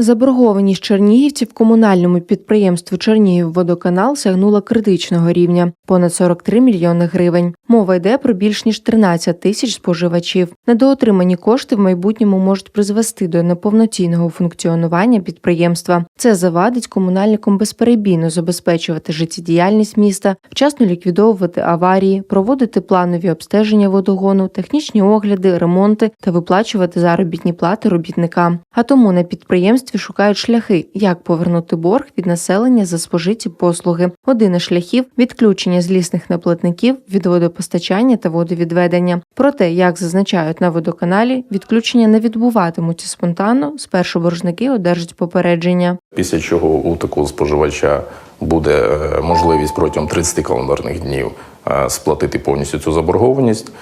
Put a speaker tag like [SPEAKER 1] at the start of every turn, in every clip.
[SPEAKER 1] Заборгованість чернігівців комунальному підприємству Чернігівводоканал сягнула критичного рівня понад 43 мільйони гривень. Мова йде про більш ніж 13 тисяч споживачів. Недоотримані кошти в майбутньому можуть призвести до неповноцінного функціонування підприємства. Це завадить комунальникам безперебійно забезпечувати життєдіяльність міста, вчасно ліквідовувати аварії, проводити планові обстеження водогону, технічні огляди, ремонти та виплачувати заробітні плати робітникам. А тому на підприємстві шукають шляхи, як повернути борг від населення за спожиті послуги. Один із шляхів відключення злісних неплатників від водопостачання та водовідведення. Проте, як зазначають на водоканалі, відключення не відбуватимуться спонтанно. Спершу боржники одержать попередження.
[SPEAKER 2] Після чого у такого споживача буде е, можливість протягом 30 календарних днів е, сплатити повністю цю заборгованість,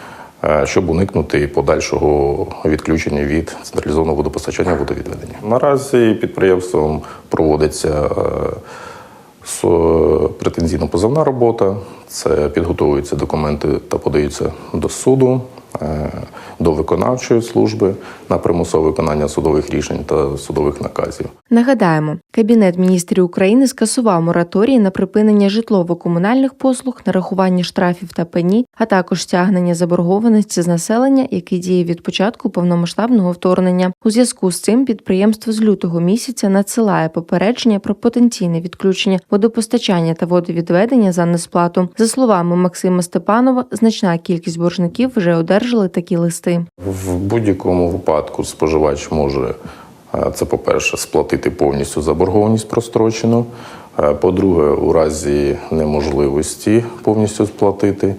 [SPEAKER 2] щоб уникнути подальшого відключення від централізованого водопостачання водовідведення. Наразі підприємством проводиться е, со- претензійно-позовна робота. Це підготовуються документи та подаються до суду, е, до виконавчої служби на примусове виконання судових рішень та судових наказів.
[SPEAKER 1] Нагадаємо, Кабінет міністрів України скасував мораторій на припинення житлово-комунальних послуг, нарахування штрафів та пені, а також стягнення заборгованості з населення, який діє від початку повномасштабного вторгнення. У зв'язку з цим підприємство з лютого місяця надсилає попередження про потенційне відключення водопостачання та водовідведення за несплату. За словами Максима Степанова, значна кількість боржників вже одержали такі листи.
[SPEAKER 2] В будь-якому випадку споживач може е, це, по-перше, сплатити повністю заборгованість прострочену. Е, По-друге, у разі неможливості повністю сплатити,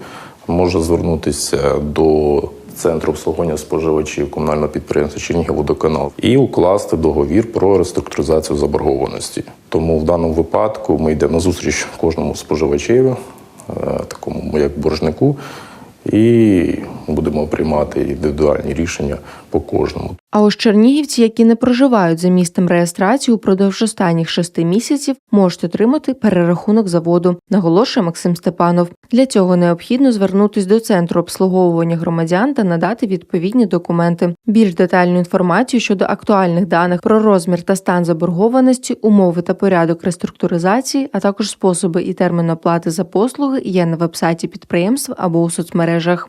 [SPEAKER 2] може звернутися до центру обслуговування споживачів комунального підприємства Чернігівводоканал і укласти договір про реструктуризацію заборгованості. Тому в даному випадку ми йдемо на зустріч кожному споживачеві, е, такому як боржнику, і будемо приймати індивідуальні рішення по кожному.
[SPEAKER 1] А ось чернігівці, які не проживають за місцем реєстрації упродовж останніх шести місяців, можуть отримати перерахунок за воду, наголошує Максим Степанов. Для цього необхідно звернутись до центру обслуговування громадян та надати відповідні документи. Більш детальну інформацію щодо актуальних даних про розмір та стан заборгованості, умови та порядок реструктуризації, а також способи і термін оплати за послуги є на вебсайті підприємств або у соцмережах.